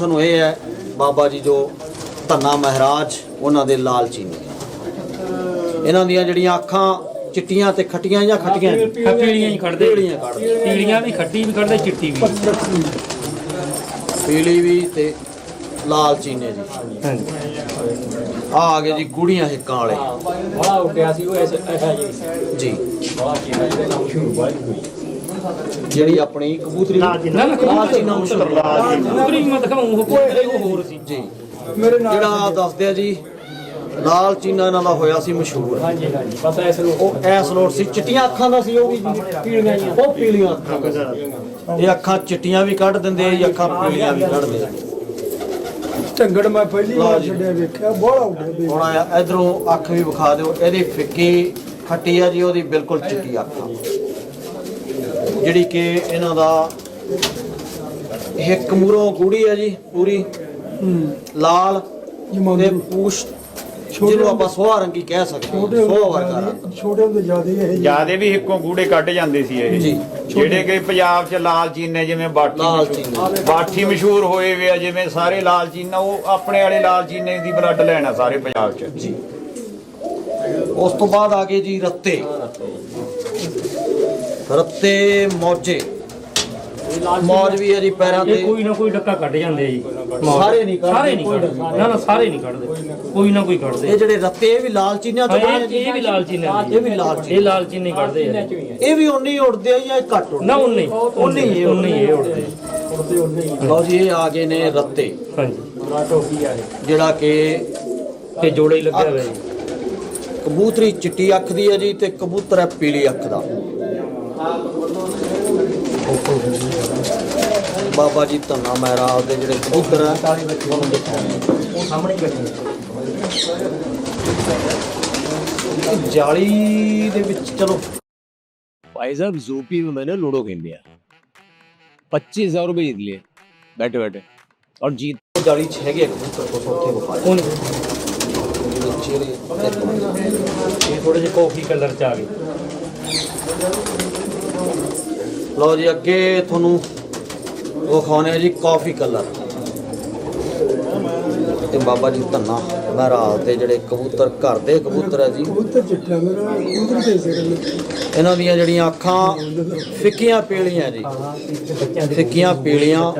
ਤੁਹਾਨੂੰ ਇਹ ਹੈ ਬਾਬਾ ਜੀ ਜੋ ਧੰਨਾ ਮਹਾਰਾਜ ਉਹਨਾਂ ਦੇ ਲਾਲ ਚੀਨੀ ਇਹਨਾਂ ਦੀਆਂ ਜਿਹੜੀਆਂ ਅੱਖਾਂ ਚਿੱਟੀਆਂ ਤੇ ਖੱਟੀਆਂ ਜਾਂ ਖੱਟੀਆਂ ਨੇ? ਆ ਪੀਲੀਆਂ ਹੀ ਕੱਢਦੇ ਪੀਲੀਆਂ ਕੱਢਦੇ ਪੀਲੀਆਂ ਵੀ ਖੱਟੀ ਵੀ ਕੱਢਦੇ ਚਿੱਟੀ ਵੀ। ਪੀਲੀ ਵੀ ਤੇ ਲਾਲ ਚੀਨੇ ਜੀ। ਹਾਂਜੀ ਆ ਆ ਗਏ ਜੀ ਗੁੜੀਆਂ ਹਿੱਕਾਂ ਵਾਲੇ। ਬੜਾ ਉੱਡਿਆ ਸੀ ਉਹ ਐਸਾ ਜੀ ਜੀ। ਬੜਾ ਚੀਨਾ ਜਿਹਦੇ ਬਾਈ ਹੋਈ। ਜਿਹੜੀ ਆਪਣੀ ਕਬੂਤਰੀ ਨਾ ਨਾ। ਲਾਲ ਚੀਨਾ ਮਸ਼ਹੂਰ ਕਬੂਤਰੀ ਮੈਂ ਦਿਖਾਉਂ ਉਹ ਕਬੂਤਰੀ ਉਹ ਹੋਰ ਸੀ। ਜੀ। ਜਿਹੜਾ ਦੱਸਦੇ ਆ ਜੀ ਲਾਲ ਚੀਨਾ ਇਹਨਾਂ ਦਾ ਹੋਇਆ ਸੀ ਮਸ਼ਹੂਰ। ਹਾਂਜੀ ਹਾਂਜੀ ਬਸ ਐਸ ਨੂੰ ਉਹ ਐਸ ਲੋਟ ਸੀ ਚਿੱਟੀਆਂ ਅੱਖਾਂ ਦਾ ਸੀ ਉਹ ਵੀ ਜੀ ਪੀਲੀਆਂ ਹੀ ਉਹ ਪੀਲੀਆਂ ਅੱਖਾਂ ਦਾ ਸੀ। ਇਹ ਅੱਖਾਂ ਚਿੱਟੀਆਂ ਵੀ ਕੱਢ ਦਿੰਦੇ ਇਹ ਅੱਖਾਂ ਪੀਲੀਆਂ ਵੀ ਕੱਢਦੇ। ਆ। ਝੰਗੜ ਮੈਂ ਪਹਿਲੀ ਵਾਰ। ਛੱਡਿਆ ਵੇਖਿਆ ਉੱਡਿਆ ਵੀ ਹੁਣ ਆ ਇਧਰੋਂ ਅੱਖ ਵੀ ਵਿਖਾ ਦਿਓ ਇਹਦੀ ਫਿੱਕੀ ਖੱਟੀ ਆ ਜੀ ਉਹਦੀ ਬਿਲਕੁਲ ਚਿੱਟੀ ਅੱਖ ਆ। ਜਿਹੜੀ ਕਿ ਇਹਨਾਂ ਦਾ ਇੱਕ ਮੂਰੋਂ ਗੂੜੀ ਆ ਜੀ ਪੂਰੀ। ਲਾਲ ਤੇ ਪੂਛ ਜਿਹਨੂੰ ਆਪਾਂ ਸੋਹਾ ਰੰਗੀ ਕਹਿ ਸਕਦੇ ਸੋਹਾ ਵਰਗਾ ਰੰਗ। ਛੋਟੇ ਹੁੰਦੇ ਜ਼ਿਆਦਾ ਇਹ ਜੀ ਜਿਆਦੇ ਵੀ ਹਿੱਕੋਂ ਗੂੜੇ ਕੱਢ ਜਾਂਦੇ ਸੀ ਇਹ। ਜੀ। ਜਿਹੜੇ ਕਿ ਪੰਜਾਬ 'ਚ ਲਾਲ ਚੀਨੇ ਜਿਵੇਂ ਬਾਠੀ ਲਾਲ ਮਸ਼ਹੂਰ- ਚੀਨੇ। ਬਾਠੀ ਮਸ਼ਹੂਰ ਹੋਏ ਵੇ ਆ ਜਿਵੇਂ ਸਾਰੇ ਲਾਲ ਚੀਨਾ ਉਹ ਆਪਣੇ ਵਾਲੇ ਲਾਲ ਚੀਨੇ ਦੀ ਬਲੱਡ ਲੈਣਾ ਸਾਰੇ ਪੰਜਾਬ 'ਚ। ਜੀ। ਉਸ ਤੋਂ ਬਾਅਦ ਆ ਗਏ ਜੀ ਰੱਤੇ। ਰੱਤੇ ਮੌਜੇ। ਮੌਜ ਵੀ ਹੈ ਜੀ ਪੈਰਾਂ ਇਹ ਤੇ। ਕੋਈ ਨਾ ਕੋਈ ਡੱਕਾ ਕੱਢ ਜਾਂਦੇ ਆ ਜੀ। ਸਾਰੇ ਨਹੀਂ ਕੱਢਦੇ, ਸਾਰੇ ਨਹੀਂ ਕੋਈ ਕੱਢਦੇ। ਨਾ ਨਾ ਸਾਰੇ ਨਹੀਂ ਕੱਢਦੇ। ਕੋਈ ਨਾ ਕੋਈ। ਕੱਢਦੇ। ਇਹ ਜਿਹੜੇ ਰੱਤੇ ਇਹ ਵੀ ਲਾਲ ਚੀਨਿਆਂ ਹਾਂ, ਤੋਂ ਬਣੇ ਇਹ ਜੀ ਇਹ ਵੀ ਲਾਲ ਚੀਨੇ ਦੇ। ਇਹ ਵੀ ਲਾਲ ਇਹ ਚੀਨੇ ਲਾਲ ਚੀਨੇ ਕੱਢਦੇ ਆ। ਇਹ ਵੀ ਉਨੀ ਉੜਦੇ ਆ ਜਾਂ ਇਹ ਘੱਟ ਉੜਦੇ ਨਾ ਉਨੇ ਉਨੇ ਹੀ ਇਹ ਉਨੇ ਹੀ ਇਹ ਉੜਦੇ ਹੀ। ਲਓ ਜੀ ਇਹ ਆ ਗਏ ਨੇ ਰੱਤੇ। ਹਾਂਜੀ। ਆ ਜਿਹੜਾ ਕਿ ਤੇ ਜੋੜੇ ਹੀ ਲੱਗਿਆ ਹੋਇਆ ਜੀ। ਕਬੂਤਰੀ ਚਿੱਟੀ ਅੱਖ ਦੀ ਹੈ ਜੀ ਤੇ ਕਬੂਤਰ ਹੈ ਪੀਲੀ ਅੱਖ ਦਾ। ਬਾਬਾ ਜੀ ਧੰਨਾ ਮਹਾਰਾਜ ਦੇ ਜਿਹੜੇ ਕਬੂਤਰ ਹੈ ਤੁਹਾਨੂੰ ਦਿਖਾਉਂਦੇ ਉਹ ਸਾਹਮਣੇ ਹੀ ਬੈਠੇ ਇਹ ਜਾਲੀ ਦੇ ਵਿੱਚ ਚਲੋ भाई साहब जोपी में मैंने लूडो खेल लिया पच्चीस हजार रुपये जीत लिए बैठे बैठे और जीत ਜਾਲੀ ਚ ਹੈਗੇ ਆ ਕਬੂਤਰ ਕੁਛ ਉੱਥੇ ਵਿਖਾਏ ਹੁਣ ਜਿਹੜੇ ਚਿਹਰੇ ਇਹ ਥੋੜੇ ਜਿਹੇ ਕਾਫੀ ਕਲਰ ਚ ਆ ਗਏ ਲਓ ਜੀ ਅੱਗੇ ਤੁਹਾਨੂੰ ਵਿਖਾਉਣੇ ਆ ਜੀ ਕਾਫੀ ਕਲਰ ਤੇ ਬਾਬਾ ਜੀ ਧੰਨਾ ਮਹਾਰਾਜ ਦੇ ਜਿਹੜੇ ਕਬੂਤਰ ਘਰ ਦੇ ਕਬੂਤਰ ਹੈ ਜੀ। ਕਬੂਤਰ ਚਿੱਟਾ ਮੇਰਾ ਕਬੂਤਰ ਦੇ ਸਕਦੇ ਇਹਨਾਂ ਦੀਆਂ ਜਿਹੜੀਆਂ ਅੱਖਾਂ ਫਿੱਕੀਆਂ ਪੀਲੀਆਂ ਜੀ। ਫਿੱਕੀਆਂ ਪੀਲੀਆਂ।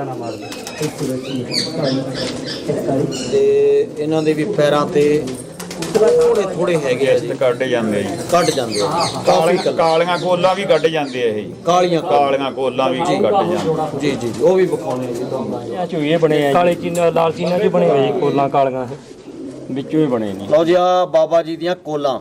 ਤੇ ਇਹਨਾਂ ਦੇ ਵੀ ਪੈਰਾਂ ਤੇ ਥੋੜੇ ਥੋੜੇ ਹੈਗੇ ਆ ਜੀ। ਕੱਢ ਜਾਂਦੇ ਜੀ। ਕੱਢ ਜਾਂਦੇ ਆ ਕਾਫੀ ਕਾਲੀਆਂ ਕਲਰ ਕਾਲੀਆਂ ਕੋਲਾਂ ਵੀ ਕੱਢ ਜਾਂਦੇ ਆ ਇਹ ਜੀ। ਕਾਲੀਆਂ ਕਾਲੀਆਂ ਕਾਲੀਆਂ ਕੋਲਾਂ ਵੀ ਕੱਢ ਜਾਂਦੇ ਜੀ ਜੀ ਜੀ, ਉਹ ਵੀ ਵਿਖਾਉਣੇ ਆ ਜੀ ਤੁਹਾਨੂੰ। ਆ ਚੂਹੇ ਬਣੇ ਆ ਕਾਲੇ ਚੀਨੇ ਲਾਲ ਚੀਨੇ ਚ ਬਣੇ ਹੋਏ ਜੀ ਕੋਲਾਂ ਕਾਲੀਆਂ ਵਿੱਚੋਂ ਹੀ ਬਣੇ ਨੇ ਲਓ ਜੀ ਆ ਬਾਬਾ ਜੀ ਦੀਆਂ ਕੋਲਾਂ।